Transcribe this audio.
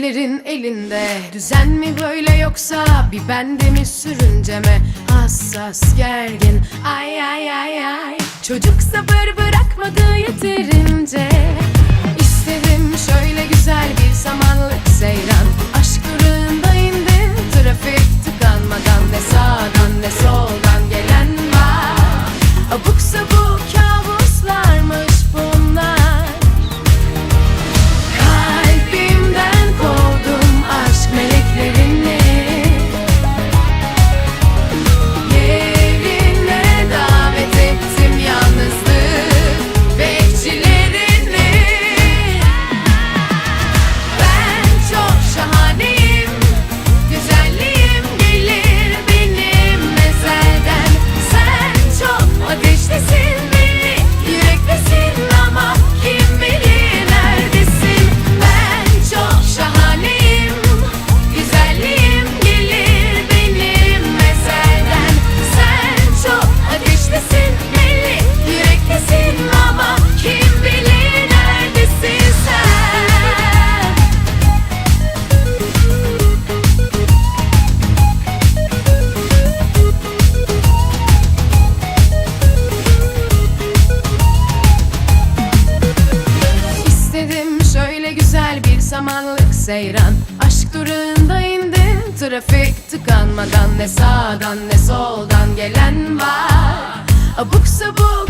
gecelerin elinde Düzen mi böyle yoksa bir bende mi sürünceme Hassas gergin ay ay ay ay. Çocuk sabır bırakmadı yeterince. İstedim şöyle güzel bir samanlık seyran samanlık seyran. Aşk durağında indim trafik tıkanmadan Ne sağdan ne soldan gelen var. Abuk sabuk